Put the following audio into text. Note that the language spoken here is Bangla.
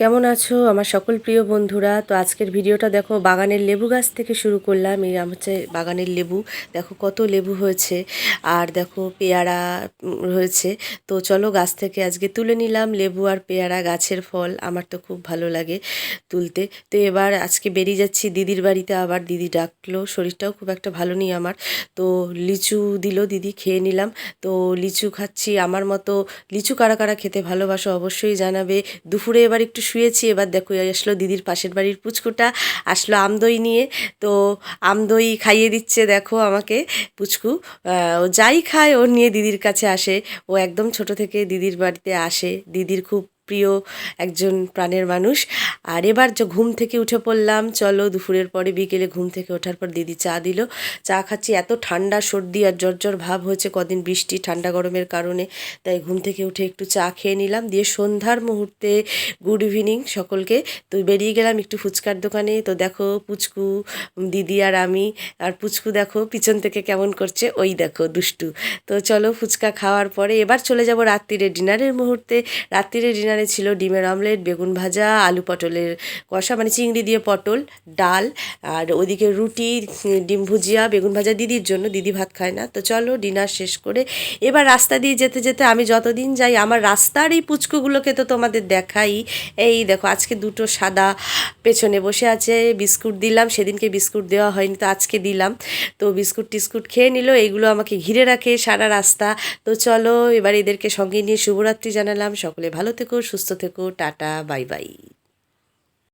কেমন আছো আমার সকল প্রিয় বন্ধুরা? তো আজকের ভিডিওটা দেখো, বাগানের লেবু গাছ থেকে শুরু করলাম। এই হচ্ছে বাগানের লেবু। দেখো কত লেবু হয়েছে। আর দেখো পেয়ারা হয়েছে তো চলো গাছ থেকে আজকে তুলে নিলাম লেবু আর পেয়ারা গাছের ফল। আমার তো খুব ভালো লাগে তুলতে। তো এবার আজকে বেরিয়ে যাচ্ছি দিদির বাড়িতে। আবার দিদি ডাকলো। শরীরটাও খুব একটা ভালো নেই আমার। তো লিচু দিল দিদি, খেয়ে নিলাম। তো লিচু খাচ্ছি। আমার মতো লিচু কারা কারা খেতে ভালোবাসো অবশ্যই জানাবে। দুপুরে এবার একটু শুয়েছি, এবার দেখো আসলো দিদির পাশের বাড়ির পুচকুটা, আসলো আমদই নিয়ে। তো আমদই খাইয়ে দিচ্ছে দেখো আমাকে পুচকু। ও যাই খায়, ও নিয়ে দিদির কাছে আসে। ও একদম ছোট থেকে দিদির বাড়িতে আসে। দিদির খুব প্রিয় একজন প্রাণের মানুষ। আর এবার যে ঘুম থেকে উঠে পড়লাম, চলো দুপুরের পরে বিকেলে ঘুম থেকে ওঠার পর দিদি চা দিল। চা খাচ্ছি, এত ঠান্ডা, সর্দি আর জ্বর ভাব হয়েছে কদিন বৃষ্টি, ঠান্ডা গরমের কারণে। তাই ঘুম থেকে উঠে একটু চা খেয়ে নিলাম। দিয়ে সন্ধ্যার মুহূর্তে গুড ইভিনিং সকলকে। তো বেরিয়ে গেলাম একটু ফুচকার দোকানে। তো দেখো পুচকু, দিদি আর আমি। আর পুচকু দেখো পিছন থেকে কেমন করছে, ওই দেখো দুষ্টু। তো চলো ফুচকা খাওয়ার পরে এবার চলে যাব রাত্রিরে ডিনারের মুহূর্তে। রাত্রিরে ডিনারে ছিল ডিমের অমলেট, বেগুন ভাজা, আলু পটলের কষা মানে চিংড়ি দিয়ে পটল, ডাল, আর ওদিকে রুটি, ডিম ভুজিয়া, বেগুন ভাজা দিদির জন্য, দিদি ভাত খায় না। তো চলো ডিনার শেষ করে এবার রাস্তা দিয়ে যেতে যেতে আমি যতদিন যাই, আমার রাস্তার এই পুচকুগুলোকে তো তোমাদের দেখাই। এই দেখো, আজকে দুটো সাদা পেছনে বসে আছে, বিস্কুট দিলাম, সেদিনকে বিস্কুট দেওয়া হয়নি, তো আজকে দিলাম। তো বিস্কুট টিস্কুট খেয়ে নিল এইগুলো আমাকে ঘিরে রাখে সারা রাস্তা। তো চলো এবার এদেরকে সঙ্গে নিয়ে শুভরাত্রি জানালাম, সকলে ভালো থেকো সুস্থ থেকো টাটা বাই বাই।